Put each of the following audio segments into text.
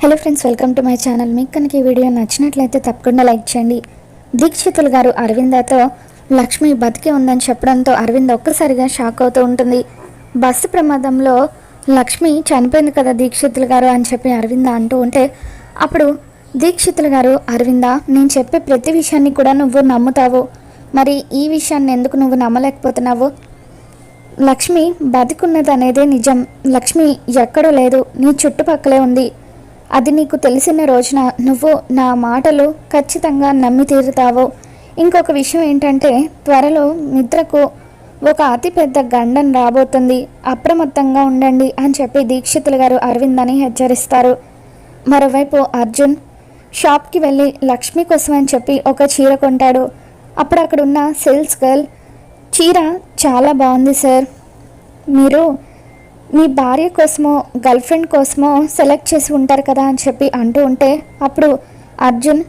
Hello friends welcome to my channel మీకు కనుక ఈ వీడియో నచ్చినట్లయితే తప్పకుండా లైక్ చేయండి. దీక్షితులు గారు అరవిందతో లక్ష్మి బతికే ఉందని చెప్పడంతో అరవింద్ ఒక్కసారిగా షాక్ అవుతూ ఉంటుంది. బస్సు ప్రమాదంలో లక్ష్మి చనిపోయింది కదా దీక్షితులు గారు అని చెప్పి అరవింద అంటూ ఉంటే అప్పుడు దీక్షితులు గారు అరవింద నేను చెప్పే ప్రతి విషయాన్ని కూడా నువ్వు నమ్ముతావు. మరి ఈ విషయాన్ని ఎందుకు నువ్వు నమ్మలేకపోతున్నావు? లక్ష్మి బతికున్నదనేదే నిజం. లక్ష్మి ఎక్కడో లేదు. నీ చుట్టుపక్కలే ఉంది. అది నీకు తెలిసిన రోజున నువ్వు నా మాటలు ఖచ్చితంగా నమ్మి తీరుతావు. ఇంకొక విషయం ఏంటంటే త్వరలో నిద్రకు ఒక అతిపెద్ద గండం రాబోతుంది. అప్రమత్తంగా ఉండండి అని చెప్పి దీక్షితులు గారు అరవింద్ అని హెచ్చరిస్తారు. మరోవైపు అర్జున్ షాప్కి వెళ్ళి లక్ష్మి కోసం అని చెప్పి ఒక చీర కొంటాడు. అప్పుడు అక్కడున్న సేల్స్ గర్ల్ చీర చాలా బాగుంది సార్. మీరు మీ భార్య కోసమో గర్ల్ ఫ్రెండ్ కోసమో సెలెక్ట్ చేసి ఉంటారు కదా అని చెప్పి అంటూ ఉంటే అప్పుడు అర్జున్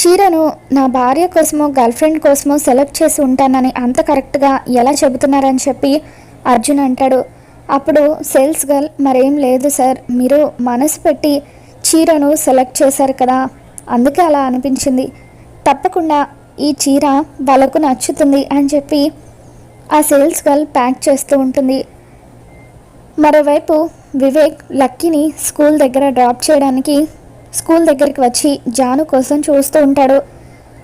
చీరను నా భార్య కోసమో గర్ల్ ఫ్రెండ్ కోసమో సెలెక్ట్ చేసి ఉంటానని అంత కరెక్ట్గా ఎలా చెబుతున్నారని చెప్పి అర్జున్ అంటాడు. అప్పుడు సేల్స్ గర్ల్ మరేం లేదు సార్. మీరు మనసు పెట్టి చీరను సెలెక్ట్ చేశారు కదా. అందుకే అలా అనిపించింది. తప్పకుండా ఈ చీర వాళ్ళకు నచ్చుతుంది అని చెప్పి ఆ సేల్స్ గర్ల్ ప్యాక్ చేస్తూ ఉంటుంది. మరోవైపు వివేక్ లక్కీని స్కూల్ దగ్గర డ్రాప్ చేయడానికి స్కూల్ దగ్గరికి వచ్చి జాను కోసం చూస్తూ ఉంటాడు.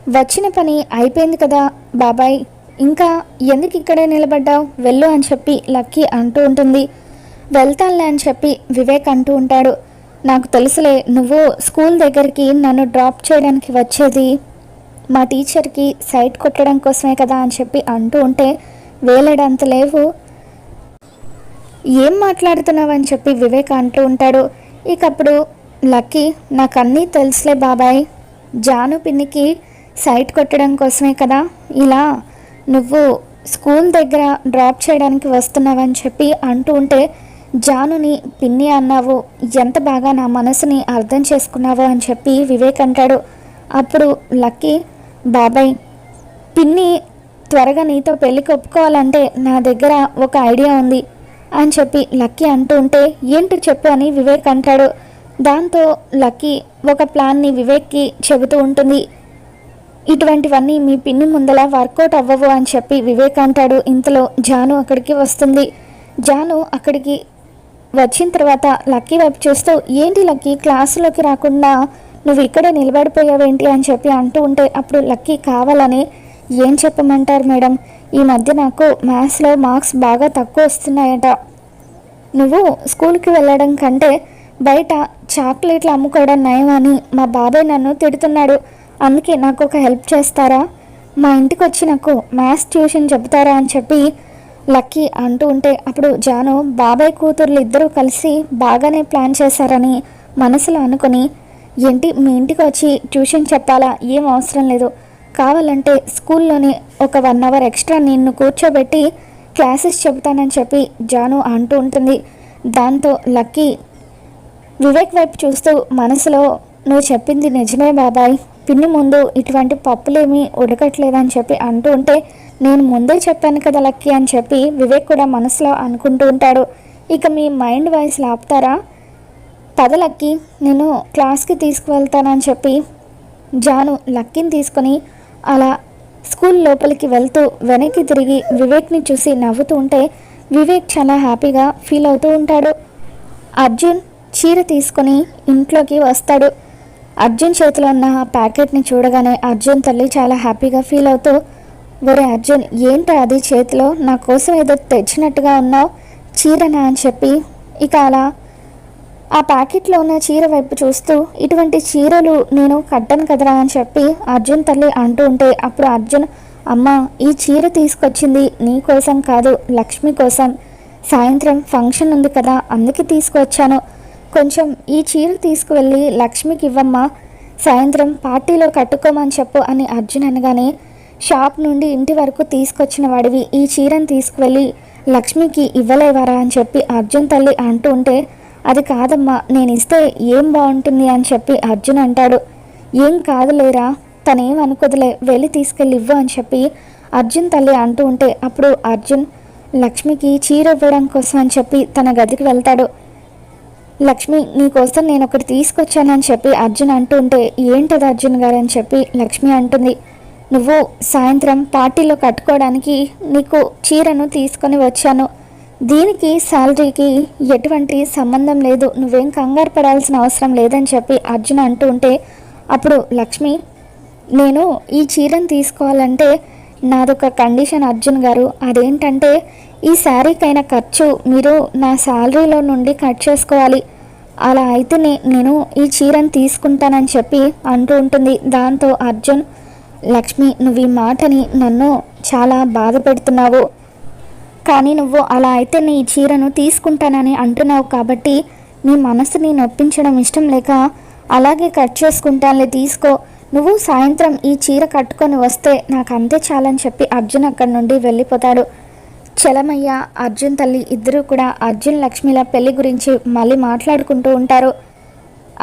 వచ్చిన పని అయిపోయింది కదా బాబాయ్ ఇంకా ఎందుకు ఇక్కడే నిలబడ్డావు? వెళ్ళు అని చెప్పి లక్కీ అంటూ ఉంటుంది. వెళ్తానులే అని చెప్పి వివేక్ అంటూ ఉంటాడు. నాకు తెలుసులే నువ్వు స్కూల్ దగ్గరికి నన్ను డ్రాప్ చేయడానికి వచ్చేది మా టీచర్కి సైట్ కొట్టడం కోసమే కదా అని చెప్పి అంటూ ఉంటే వేలడంత లేవు. ఏం మాట్లాడుతున్నావు అని చెప్పి వివేక్ అంటూ ఉంటాడు. ఇకప్పుడు లక్కీ నాకు అన్నీ తెలుసులే బాబాయ్. జాను పిన్నికి సైట్ కొట్టడం కోసమే కదా. ఇలా నువ్వు స్కూల్ దగ్గర డ్రాప్ చేయడానికి వస్తున్నావని చెప్పి అంటూ ఉంటే జానుని పిన్ని అన్నావు ఎంత బాగా నా మనసుని అర్థం చేసుకున్నావు అని చెప్పి వివేక్ అంటాడు. అప్పుడు లక్కీ బాబాయ్ పిన్ని త్వరగా నీతో పెళ్ళికి ఒప్పుకోవాలంటే నా దగ్గర ఒక ఐడియా ఉంది అని చెప్పి లక్కీ అంటూ ఉంటే ఏంటి చెప్పు అని వివేక్ అంటాడు. దాంతో లక్కీ ఒక ప్లాన్ని వివేక్కి చెబుతూ ఉంటుంది. ఇటువంటివన్నీ మీ పిన్ని ముందల వర్కౌట్ అవ్వవు అని చెప్పి వివేక్ అంటాడు. ఇంతలో జాను అక్కడికి వస్తుంది. జాను అక్కడికి వచ్చిన తర్వాత లక్కీ వైపు చూస్తూ ఏంటి లక్కీ క్లాసులోకి రాకుండా నువ్వు ఇక్కడే నిలబడిపోయావేంటి అని చెప్పి అంటూ ఉంటే అప్పుడు లక్కీ కావాలని ఏం చెప్పమంటారు మేడం? ఈ మధ్య నాకు మ్యాథ్స్లో మార్క్స్ బాగా తక్కువ వస్తున్నాయట. నువ్వు స్కూల్కి వెళ్ళడం కంటే బయట చాక్లెట్లు అమ్ముకోవడం నయమని మా బాబాయ్ నన్ను తిడుతున్నాడు. అందుకే నాకు ఒక హెల్ప్ చేస్తారా? మా ఇంటికి వచ్చి నాకు మ్యాథ్స్ ట్యూషన్ చెబుతారా అని చెప్పి లక్కీ అంటూ ఉంటే అప్పుడు జాను బాబాయ్ కూతుర్లు ఇద్దరూ కలిసి బాగానే ప్లాన్ చేశారని మనసులో అనుకుని ఏంటి మీ ఇంటికి వచ్చి ట్యూషన్ చెప్పాలా? ఏం అవసరం లేదు. కావాలంటే స్కూల్లోనే ఒక వన్ అవర్ ఎక్స్ట్రా నిన్ను కూర్చోబెట్టి క్లాసెస్ చెబుతానని చెప్పి జాను అంటూ ఉంటుంది. దాంతో లక్కీ వివేక్ వైపు చూస్తూ మనసులో నువ్వు చెప్పింది నిజమే బాబాయ్. పిన్ని ముందు ఇటువంటి పప్పులేమీ ఉడకట్లేదని చెప్పి అంటూ ఉంటే నేను ముందే చెప్పాను కదా లక్కీ అని చెప్పి వివేక్ కూడా మనసులో అనుకుంటూ ఉంటాడు. ఇక మీ మైండ్ వాయిస్ ఆపుతారా పద లక్కీ నేను క్లాస్కి తీసుకువెళ్తానని చెప్పి జాను లక్కీని తీసుకొని అలా స్కూల్ లోపలికి వెళ్తూ వెనక్కి తిరిగి వివేక్ని చూసి నవ్వుతూ ఉంటే వివేక్ చాలా హ్యాపీగా ఫీల్ అవుతూ ఉంటాడు. అర్జున్ చీర తీసుకొని ఇంట్లోకి వస్తాడు. అర్జున్ చేతిలో ఉన్న ఆ ప్యాకెట్ని చూడగానే అర్జున్ తల్లి చాలా హ్యాపీగా ఫీల్ అవుతూ ఒరే అర్జున్ ఏంటి అది? చేతిలో నా కోసం ఏదో తెచ్చినట్టుగా ఉన్నావు. చీరనా? అని చెప్పి ఇక అలా ఆ ప్యాకెట్లో ఉన్న చీర వైపు చూస్తూ ఇటువంటి చీరలు నేను కట్టను కదరా అని చెప్పి అర్జున్ తల్లి అంటూ ఉంటే అప్పుడు అర్జున్ అమ్మ ఈ చీర తీసుకొచ్చింది నీ కోసం కాదు లక్ష్మి కోసం. సాయంత్రం ఫంక్షన్ ఉంది కదా అందుకే తీసుకువచ్చాను కొంచెం ఈ చీర తీసుకువెళ్ళి లక్ష్మికి ఇవ్వమ్మా. సాయంత్రం పార్టీలో కట్టుకోమని చెప్పు అని అర్జున్ అనగానే షాప్ నుండి ఇంటి వరకు తీసుకొచ్చిన వాడివి ఈ చీరను తీసుకువెళ్ళి లక్ష్మికి ఇవ్వలేవారా అని చెప్పి అర్జున్ తల్లి అంటూ ఉంటే అది కాదమ్మా నేను ఇస్తే ఏం బాగుంటుంది అని చెప్పి అర్జున్ అంటాడు. ఏం కాదులేరా తనేం అనుకోదులే వెళ్ళి తీసుకెళ్ళి ఇవ్వు అని చెప్పి అర్జున్ తల్లి అంటూ ఉంటే అప్పుడు అర్జున్ లక్ష్మికి చీర ఇవ్వడం కోసం అని చెప్పి తన గదికి వెళ్తాడు. లక్ష్మి నీకోసం నేను ఒకటి తీసుకొచ్చానని చెప్పి అర్జున్ అంటుంటే ఏంటది అర్జున్ గారు అని చెప్పి లక్ష్మి అంటుంది. నువ్వు సాయంత్రం పార్టీలో కట్టుకోవడానికి నీకు చీరను తీసుకొని వచ్చాను. దీనికి శాలరీకి ఎటువంటి సంబంధం లేదు. నువ్వేం కంగారు పడాల్సిన అవసరం లేదని చెప్పి అర్జున్ అంటూ ఉంటే అప్పుడు లక్ష్మి నేను ఈ చీరను తీసుకోవాలంటే నాదొక కండిషన్ అర్జున్ గారు. అదేంటంటే ఈ శారీకైన ఖర్చు మీరు నా శాలరీలో నుండి కట్ చేసుకోవాలి. అలా అయితేనే నేను ఈ చీరను తీసుకుంటానని చెప్పి అంటూ ఉంటుంది. దాంతో అర్జున్ లక్ష్మి నువ్వు ఈ మాటని నన్ను చాలా బాధ పెడుతున్నావు. కానీ నువ్వు అలా అయితే నీ చీరను తీసుకుంటానని అంటున్నావు కాబట్టి నీ మనసుని నొప్పించడం ఇష్టం లేక అలాగే కట్ చేసుకుంటానులే తీసుకో. నువ్వు సాయంత్రం ఈ చీర కట్టుకొని వస్తే నాకు అంతే చాలని చెప్పి అర్జున్ అక్కడి నుండి వెళ్ళిపోతాడు. చలమయ్య అర్జున్ తల్లి ఇద్దరూ కూడా అర్జున్ లక్ష్మిల పెళ్ళి గురించి మళ్ళీ మాట్లాడుకుంటూ ఉంటారు.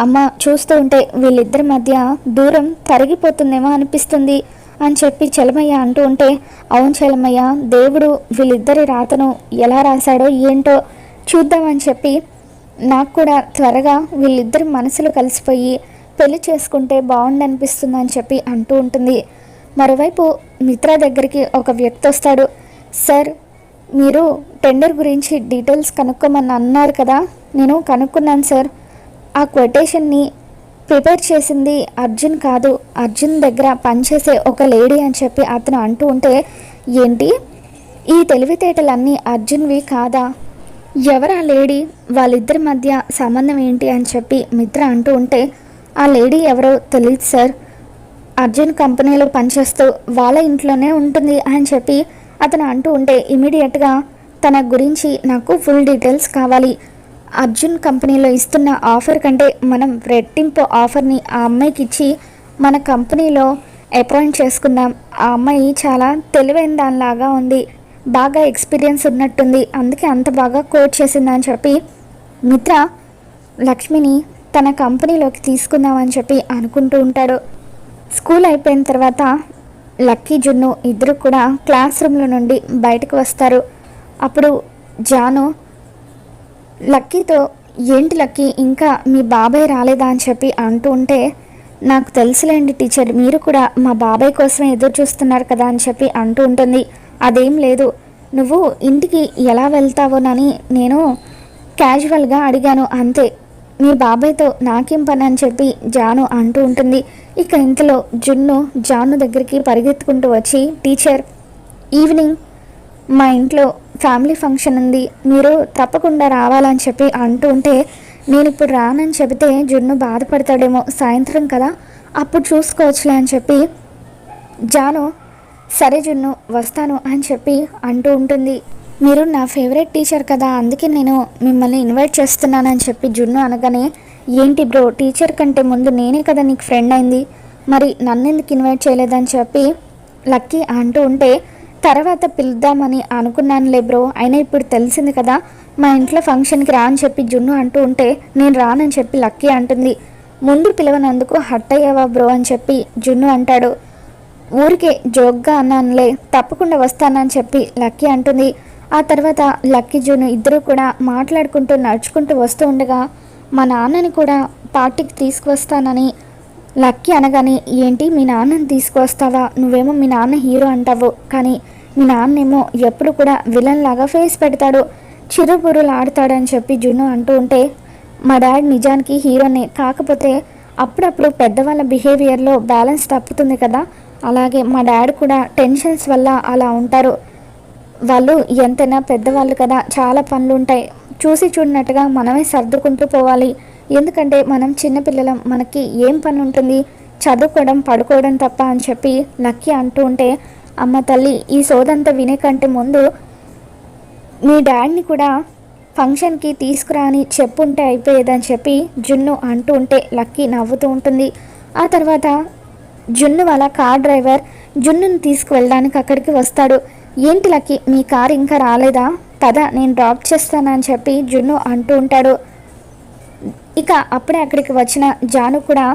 అమ్మ చూస్తూ ఉంటే వీళ్ళిద్దరి మధ్య దూరం తరిగిపోతుందేమో అనిపిస్తుంది. అని చెప్పి చలమయ్య అంటూ ఉంటే అవును చలమయ్య దేవుడు వీళ్ళిద్దరి రాతను ఎలా రాశాడో ఏంటో చూద్దామని చెప్పి నాకు కూడా త్వరగా వీళ్ళిద్దరి మనసులు కలిసిపోయి పెళ్ళి చేసుకుంటే బాగుండనిపిస్తుంది అని చెప్పి అంటూ ఉంటుంది. మరోవైపు మిత్ర దగ్గరికి ఒక వ్యక్తి వస్తాడు. సార్ మీరు టెండర్ గురించి డీటెయిల్స్ కనుక్కోమని అన్నారు కదా నేను కనుక్కున్నాను సార్. ఆ కొటేషన్ని ప్రిపేర్ చేసింది అర్జున్ కాదు. అర్జున్ దగ్గర పనిచేసే ఒక లేడీ అని చెప్పి అతను అంటూ ఉంటే ఏంటి? ఈ తెలివితేటలన్నీ అర్జున్వి కాదా? ఎవరా లేడీ? వాళ్ళిద్దరి మధ్య సంబంధం ఏంటి? అని చెప్పి మిత్ర అంటూ ఉంటే ఆ లేడీ ఎవరో తెలియదు సార్. అర్జున్ కంపెనీలో పనిచేస్తూ వాళ్ళ ఇంట్లోనే ఉంటుంది అని చెప్పి అతను అంటూ ఉంటే ఇమీడియట్గా తన గురించి నాకు ఫుల్ డీటెయిల్స్ కావాలి. అర్జున్ కంపెనీలో ఇస్తున్న ఆఫర్ కంటే మనం రెట్టింపు ఆఫర్ని ఆ అమ్మాయికి ఇచ్చి మన కంపెనీలో అపాయింట్ చేసుకుందాం. ఆ అమ్మాయి చాలా తెలివైన దానిలాగా ఉంది. బాగా ఎక్స్పీరియన్స్ ఉన్నట్టుంది. అందుకే అంత బాగా కోచ్ చేసిందని చెప్పి మిత్ర లక్ష్మిని తన కంపెనీలోకి తీసుకుందామని చెప్పి అనుకుంటూ ఉంటాడు. స్కూల్ అయిపోయిన తర్వాత లక్కీ జున్ను ఇద్దరు కూడా క్లాస్ రూమ్లో నుండి బయటకు వస్తారు. అప్పుడు జాను లక్కీతో ఏంటి లక్కీ ఇంకా మీ బాబాయ్ రాలేదా? అని చెప్పి అంటూ ఉంటే నాకు తెలుసులేండి టీచర్ మీరు కూడా మా బాబాయ్ కోసమే ఎదురు చూస్తున్నారు కదా అని చెప్పి అంటూ ఉంటుంది. అదేం లేదు నువ్వు ఇంటికి ఎలా వెళ్తావోనని నేను క్యాజువల్గా అడిగాను అంతే. మీ బాబాయ్తో నాకేం పని? అని చెప్పి జాను అంటూ ఉంటుంది. ఇక ఇంతలో జున్ను జాను దగ్గరికి పరిగెత్తుకుంటూ వచ్చి టీచర్ ఈవినింగ్ మా ఇంట్లో ఫ్యామిలీ ఫంక్షన్ ఉంది మీరు తప్పకుండా రావాలని చెప్పి అంటూ ఉంటే నేను ఇప్పుడు రానని చెబితే జున్ను బాధపడతాడేమో సాయంత్రం కదా అప్పుడు చూసుకోవచ్చులే అని చెప్పి జాను సరే జున్ను వస్తాను అని చెప్పి అంటూ ఉంటుంది. మీరు నా ఫేవరెట్ టీచర్ కదా అందుకే నేను మిమ్మల్ని ఇన్వైట్ చేస్తున్నానని చెప్పి జున్ను అనగానే ఏంటి బ్రో టీచర్ కంటే ముందు నేనే కదా నీకు ఫ్రెండ్ అయింది మరి నన్ను ఎందుకు ఇన్వైట్ చేయలేదని చెప్పి లక్కీ అంటూ ఉంటే తర్వాత పిలుద్దామని అనుకున్నానులే బ్రో. అయినా ఇప్పుడు తెలిసింది కదా మా ఇంట్లో ఫంక్షన్కి రా అని చెప్పి జున్ను అంటూ ఉంటే నేను రానని చెప్పి లక్కీ అంటుంది. ముందు పిలవనందుకు హట్ అయ్యావా బ్రో అని చెప్పి జున్ను అంటాడు. ఊరికే జోక్గా అన్నానులే తప్పకుండా వస్తానని చెప్పి లక్కీ అంటుంది. ఆ తర్వాత లక్కీ జున్ను ఇద్దరు కూడా మాట్లాడుకుంటూ నడుచుకుంటూ వస్తూ ఉండగా మా నాన్నని కూడా పార్టీకి తీసుకువస్తానని లక్కీ అనగానే ఏంటి మీ నాన్నని తీసుకొస్తావా నువ్వేమో మీ నాన్న హీరో అంటావు. కానీ మీ నాన్నేమో ఎప్పుడు కూడా విలన్ లాగా ఫేస్ పెడతాడు. చిరుపురులు ఆడతాడని చెప్పి జున్ను అంటూ ఉంటే మా డాడ్ నిజానికి హీరోనే. కాకపోతే అప్పుడప్పుడు పెద్దవాళ్ళ బిహేవియర్లో బ్యాలెన్స్ తప్పుతుంది కదా. అలాగే మా డాడ్ కూడా టెన్షన్స్ వల్ల అలా ఉంటారు. వాళ్ళు ఎంతైనా పెద్దవాళ్ళు కదా. చాలా పనులు ఉంటాయి చూసి చూడనట్టుగా మనమే సర్దుకుంటూ పోవాలి. ఎందుకంటే మనం చిన్నపిల్లలం మనకి ఏం పని ఉంటుంది చదువుకోవడం పడుకోవడం తప్ప అని చెప్పి లక్కీ అంటూ ఉంటే అమ్మ తల్లి ఈ సోదంతా వినే కంటే ముందు మీ డాడ్ని కూడా ఫంక్షన్కి తీసుకురా అని చెప్పుంటే అయిపోయేదని చెప్పి జున్ను అంటూ ఉంటే లక్కీ నవ్వుతూ ఉంటుంది. ఆ తర్వాత జున్ను వాళ్ళ కార్ డ్రైవర్ జున్నుని తీసుకువెళ్ళడానికి అక్కడికి వస్తాడు. ఏంటి లక్కీ మీ కార్ ఇంకా రాలేదా? పద నేను డ్రాప్ చేస్తానని చెప్పి జున్ను అంటూ ఉంటాడు. ఇక అప్పుడే అక్కడికి వచ్చిన జాను కూడా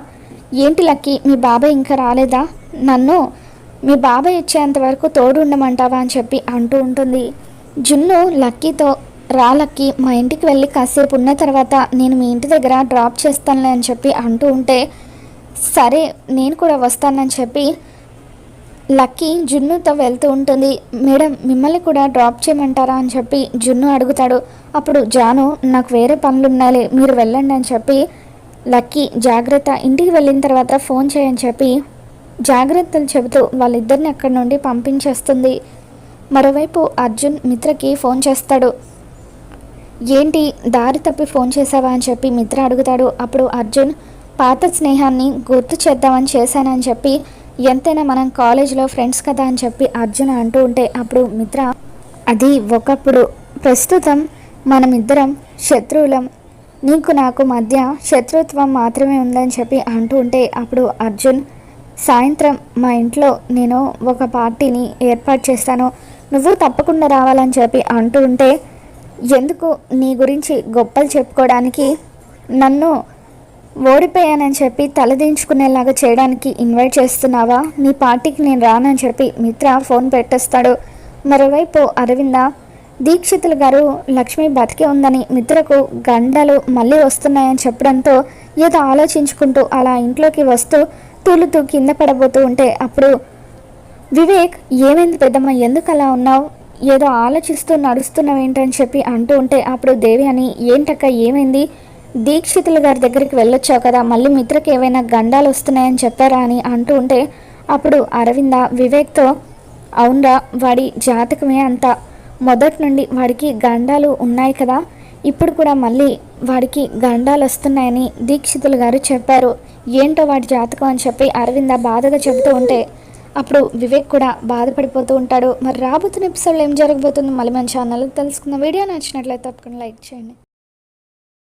ఏంటి లక్కీ మీ బాబాయ్ ఇంకా రాలేదా? నన్ను మీ బాబాయ్ వచ్చేంత వరకు తోడు ఉండమంటావా? అని చెప్పి అంటూ ఉంటుంది. జున్ను లక్కీతో రాలక్కి మా ఇంటికి వెళ్ళి కాసేపు ఉన్న తర్వాత నేను మీ ఇంటి దగ్గర డ్రాప్ చేస్తానులే అని చెప్పి అంటూ ఉంటే సరే నేను కూడా వస్తానని చెప్పి లక్కీ జున్నుతో వెళ్తూ ఉంటుంది. మేడం మిమ్మల్ని కూడా డ్రాప్ చేయమంటారా? అని చెప్పి జున్ను అడుగుతాడు. అప్పుడు జాను నాకు వేరే పనులు ఉండాలి మీరు వెళ్ళండి అని చెప్పి లక్కీ జాగ్రత్త ఇంటికి వెళ్ళిన తర్వాత ఫోన్ చేయని చెప్పి జాగ్రత్తలు చెబుతూ వాళ్ళిద్దరిని అక్కడి నుండి పంపించేస్తుంది. మరోవైపు అర్జున్ మిత్రకి ఫోన్ చేస్తాడు. ఏంటి దారి తప్పి ఫోన్ చేసావా? అని చెప్పి మిత్ర అడుగుతాడు. అప్పుడు అర్జున్ పాత స్నేహాన్ని గుర్తు చేద్దామని చేశానని చెప్పి ఎంతైనా మనం కాలేజీలో ఫ్రెండ్స్ కదా అని చెప్పి అర్జున్ అంటూ ఉంటే అప్పుడు మిత్ర అది ఒకప్పుడు ప్రస్తుతం మనమిద్దరం శత్రువులం. నీకు నాకు మధ్య శత్రుత్వం మాత్రమే ఉందని చెప్పి అంటూ ఉంటే అప్పుడు అర్జున్ సాయంత్రం మా ఇంట్లో నేను ఒక పార్టీని ఏర్పాటు చేస్తాను. నువ్వు తప్పకుండా రావాలని చెప్పి అంటూ ఉంటే ఎందుకు నీ గురించి గొప్పలు చెప్పుకోవడానికి నన్ను ఓడిపోయానని చెప్పి తలదించుకునేలాగా చేయడానికి ఇన్వైట్ చేస్తున్నావా? నీ పార్టీకి నేను రానని చెప్పి మిత్ర ఫోన్ పెట్టేస్తాడు. మరోవైపు అరవింద దీక్షితులు గారు లక్ష్మి బతికే ఉందని మిత్రకు గండలు మళ్ళీ వస్తున్నాయని చెప్పడంతో ఏదో ఆలోచించుకుంటూ అలా ఇంట్లోకి వస్తూ తూలుతూ కింద పడబోతూ ఉంటే అప్పుడు వివేక్ ఏమైంది పెద్దమ్మ? ఎందుకు అలా ఉన్నావు? ఏదో ఆలోచిస్తూ నడుస్తున్నావు ఏంటని చెప్పి అంటూ ఉంటే అప్పుడు దేవి అని ఏంటక్క? ఏమైంది? దీక్షితుల గారి దగ్గరికి వెళ్ళొచ్చావు కదా మళ్ళీ మిత్రకి ఏవైనా గండాలు వస్తున్నాయని చెప్పారా అని అంటూ ఉంటే అప్పుడు అరవింద వివేక్తో అవునరా వాడి జాతకమే అంత. మొదటి నుండి వాడికి గండాలు ఉన్నాయి కదా ఇప్పుడు కూడా మళ్ళీ వాడికి గండాలు వస్తున్నాయని దీక్షితులు గారు చెప్పారు. ఏంటో వాడి జాతకం అని చెప్పి అరవింద బాధగా చెబుతూ ఉంటే అప్పుడు వివేక్ కూడా బాధపడిపోతూ ఉంటాడు. మరి రాబోతున్న ఎపిసోడ్లో ఏం జరగబోతుందో మళ్ళీ మన ఛానల్లో తెలుసుకుందాం. వీడియో నచ్చినట్లయితే తప్పకుండా లైక్ చేయండి.